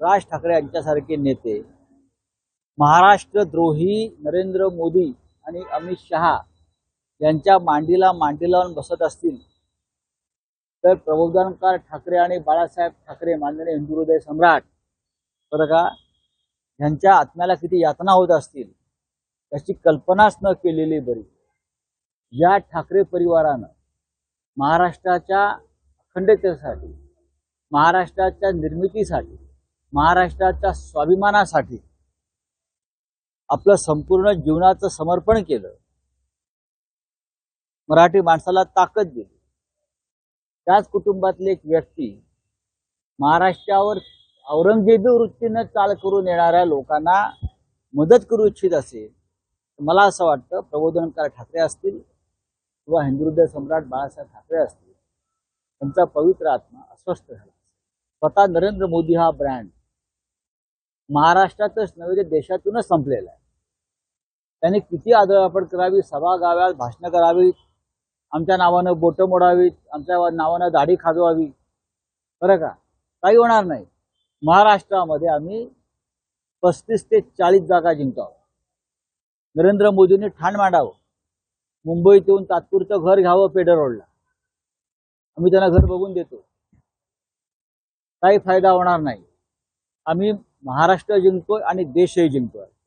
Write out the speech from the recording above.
राज ठाकरे यांच्यासारखे नेते महाराष्ट्र द्रोही नरेंद्र मोदी आणि अमित शहा यांच्या मांडीला मांडी लावून बसत असतील तर प्रबोधनकार ठाकरे आणि बाळासाहेब ठाकरे माननीय हिंदू हृदय सम्राट बरं का ह्यांच्या आत्म्याला किती यातना होत असतील याची कल्पनाच न केलेली बरी. या ठाकरे परिवारानं महाराष्ट्राच्या अखंडतेसाठी महाराष्ट्राच्या निर्मितीसाठी महाराष्ट्राच्या स्वाभिमानासाठी आपलं संपूर्ण जीवनाचं समर्पण केलं. मराठी माणसाला ताकद दिली. त्याच कुटुंबातली एक व्यक्ती महाराष्ट्रावर औरंगजेबी वृत्तीनं चाल करून येणाऱ्या लोकांना मदत करू इच्छित असेल मला असं वाटतं प्रबोधनकार ठाकरे असतील किंवा हिंदू सम्राट बाळासाहेब ठाकरे असतील त्यांचा पवित्र आत्मा अस्वस्थ झाला स्वतः नरेंद्र मोदी हा ब्रँड महाराष्ट्रातच नव्हे तर देशातूनच संपलेला आहे. त्यांनी किती आदळापड करावी सभा गाव्यात भाषणं करावीत आमच्या नावानं बोटं मोडावीत आमच्या नावानं दाढी खाजवावी. बरं का? काही होणार नाही. महाराष्ट्रामध्ये आम्ही पस्तीस ते चाळीस जागा जिंकावं. नरेंद्र मोदींनी ठाण मांडावं. मुंबईत येऊन तात्पुरतं घर घ्यावं पेडर रोडला. आम्ही त्यांना घर बघून देतो. काही फायदा होणार नाही. आम्ही महाराष्ट्र जिंकतोय आणि देशही जिंकतोय.